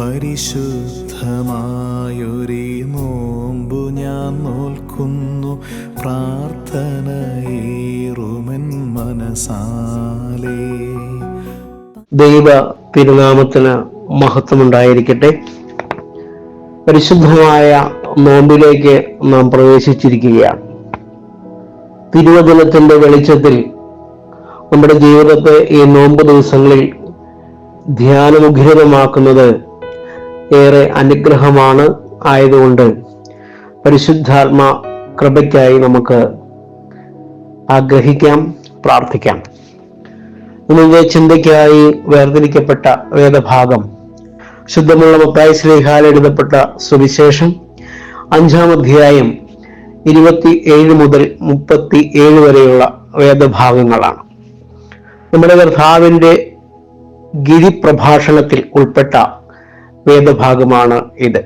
പരിശുദ്ധമായൊരു നോമ്പു ഞാൻ നോൽക്കുന്നു. പ്രാർത്ഥനയേറുമൻ മനസാലേ. ദൈവ തിരുനാമത്തിന് മഹത്വമുണ്ടായിരിക്കട്ടെ. പരിശുദ്ധമായ നോമ്പിലേക്ക് നാം പ്രവേശിച്ചിരിക്കുകയാണ്. തിരുവചനത്തിന്റെ വെളിച്ചത്തിൽ നമ്മുടെ ജീവിതത്തെ ഈ നോമ്പ് ദിവസങ്ങളിൽ ധ്യാനമുഖരിതമാക്കുന്നത് ഏറെ അനുഗ്രഹമാണ് ആയതുകൊണ്ട് പരിശുദ്ധാത്മ കൃപയ്ക്കായി നമുക്ക് ആഗ്രഹിക്കാം പ്രാർത്ഥിക്കാം. ഇന്നത്തെ ചിന്തയ്ക്കായി വേർതിരിക്കപ്പെട്ട വേദഭാഗം ശുദ്ധമുള്ള മത്തായി ശ്രീഹാൽ എഴുതപ്പെട്ട സുവിശേഷം അഞ്ചാം അധ്യായം ഇരുപത്തി ഏഴ് മുതൽ മുപ്പത്തി ഏഴ് വരെയുള്ള വേദഭാഗങ്ങളാണ്. നമ്മുടെ കർത്താവിന്റെ ഗിരിപ്രഭാഷണത്തിൽ ഉൾപ്പെട്ട വേദഭാഗമാണ് ഇത്.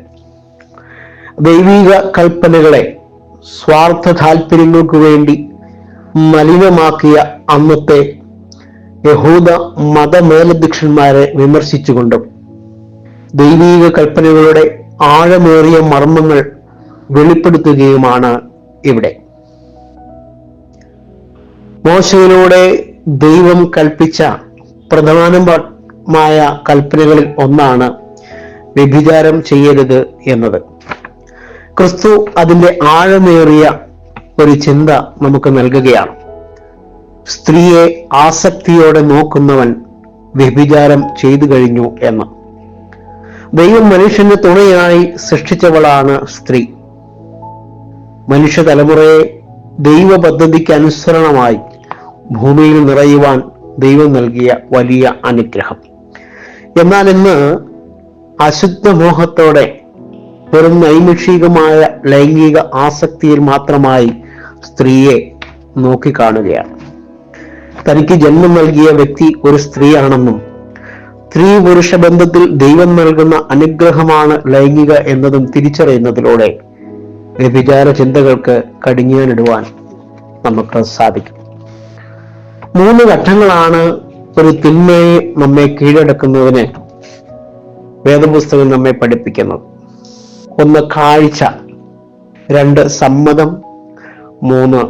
ദൈവിക കൽപ്പനകളെ സ്വാർത്ഥ താല്പര്യങ്ങൾക്ക് വേണ്ടി മലിനമാക്കിയ അന്നത്തെ യഹൂദ മതമേലധ്യക്ഷന്മാരെ വിമർശിച്ചുകൊണ്ടും ദൈവീക കൽപ്പനകളുടെ ആഴമേറിയ മർമ്മങ്ങൾ വെളിപ്പെടുത്തുകയുമാണ് ഇവിടെ. മോശയിലൂടെ ദൈവം കൽപ്പിച്ച പ്രധാനമായ കൽപ്പനകളിൽ ഒന്നാണ് വ്യഭിചാരം ചെയ്യരുത് എന്നത്. ക്രിസ്തു അതിന്റെ ആഴമേറിയ ഒരു ചിന്ത നമുക്ക് നൽകുകയാണ്. സ്ത്രീയെ ആസക്തിയോടെ നോക്കുന്നവൻ വ്യഭിചാരം ചെയ്തു കഴിഞ്ഞു എന്ന്. ദൈവം മനുഷ്യന് തുണയായി സൃഷ്ടിച്ചവളാണ് സ്ത്രീ. മനുഷ്യ തലമുറയെ ദൈവ പദ്ധതിക്ക് അനുസരണമായി ഭൂമിയിൽ നിറയുവാൻ ദൈവം നൽകിയ വലിയ അനുഗ്രഹം. എന്നാൽ ഇന്ന് അശുദ്ധ മോഹത്തോടെ വെറും നൈമിഷികമായ ലൈംഗിക ആസക്തിയിൽ മാത്രമായി സ്ത്രീയെ നോക്കിക്കാണുകയാണ്. തനിക്ക് ജന്മം നൽകിയ വ്യക്തി ഒരു സ്ത്രീയാണെന്നും സ്ത്രീ പുരുഷ ബന്ധത്തിൽ ദൈവം നൽകുന്ന അനുഗ്രഹമാണ് ലൈംഗിക എന്നതും തിരിച്ചറിയുന്നതിലൂടെ വ്യഭിചാര ചിന്തകൾക്ക് കടിഞ്ഞാനിടുവാൻ നമുക്ക് സാധിക്കും. മൂന്ന് ഘട്ടങ്ങളാണ് ഒരു തിന്മയെ നമ്മെ കീഴടക്കുന്നതിന് വേദപുസ്തകം നമ്മെ പഠിപ്പിക്കുന്നത്. ഒന്ന് കാഴ്ച രണ്ട് സമ്മതം മൂന്ന്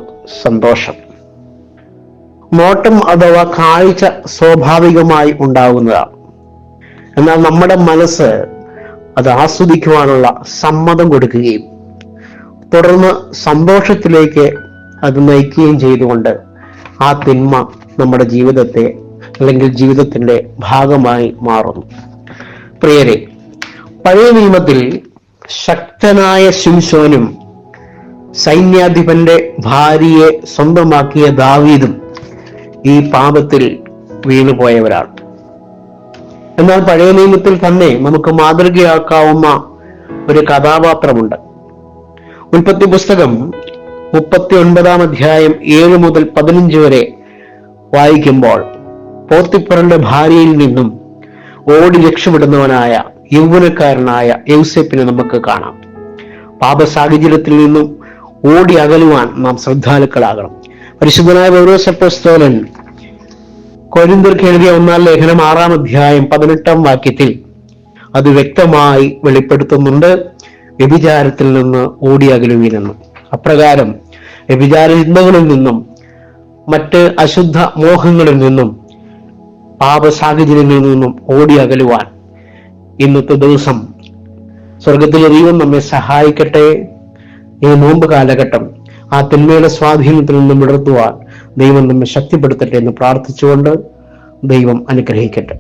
സന്തോഷം. നോട്ടം അഥവാ കാഴ്ച സ്വാഭാവികമായി ഉണ്ടാകുന്നതാണ്. എന്നാൽ നമ്മുടെ മനസ്സ് അത് ആസ്വദിക്കുവാനുള്ള സമ്മതം കൊടുക്കുകയും തുടർന്ന് സന്തോഷത്തിലേക്ക് അത് നയിക്കുകയും ചെയ്തുകൊണ്ട് ആ തിന്മ നമ്മുടെ ജീവിതത്തെ അല്ലെങ്കിൽ ജീവിതത്തിന്റെ ഭാഗമായി മാറുന്നു. പ്രിയരെ പഴയ നിയമത്തിൽ ശക്തനായ ശിംശോനും സൈന്യാധിപന്റെ ഭാര്യയെ സ്വന്തമാക്കിയ ദാവീദും ഈ പാപത്തിൽ വീണുപോയവരാണ്. എന്നാൽ പഴയ നിയമത്തിൽ തന്നെ നമുക്ക് മാതൃകയാക്കാവുന്ന ഒരു കഥാപാത്രമുണ്ട്. ഉൽപ്പത്തി പുസ്തകം മുപ്പത്തി ഒൻപതാം അധ്യായം ഏഴ് മുതൽ പതിനഞ്ച് വരെ വായിക്കുമ്പോൾ പോത്തിപ്പറന്റെ ഭാര്യയിൽ നിന്നും ഓടി രക്ഷപ്പെടുന്നവനായ യൗവനക്കാരനായ യൗസെപ്പിനെ നമുക്ക് കാണാം. പാപ സാഹചര്യത്തിൽ നിന്നും ഓടി അകലുവാൻ നാം ശ്രദ്ധാലുക്കളാകണം. പരിശുദ്ധനായ പൗരോസപ്പോസ്തോലൻ കൊരിന്തർക്ക് എഴുതിയ ഒന്നാം ലേഖനം ആറാം അധ്യായം പതിനെട്ടാം വാക്യത്തിൽ അത് വ്യക്തമായി വെളിപ്പെടുത്തുന്നുണ്ട്. വ്യഭിചാരത്തിൽ നിന്ന് ഓടി അകലുവിനെന്ന് അപ്രകാരം വ്യഭിചാര ചിന്തകളിൽ നിന്നും മറ്റ് അശുദ്ധ മോഹങ്ങളിൽ നിന്നും പാപ സാഹചര്യങ്ങളിൽ നിന്നും ഓടി അകലുവാൻ ഇന്നത്തെ ദിവസം സ്വർഗത്തിലെ ദൈവം നമ്മെ സഹായിക്കട്ടെ. ഈ നോമ്പ് കാലഘട്ടം ആ തിന്മയുടെ സ്വാധീനത്തിൽ നിന്നും വിടർത്തുവാൻ ദൈവം നമ്മെ ശക്തിപ്പെടുത്തട്ടെ എന്ന് പ്രാർത്ഥിച്ചുകൊണ്ട് ദൈവം അനുഗ്രഹിക്കട്ടെ.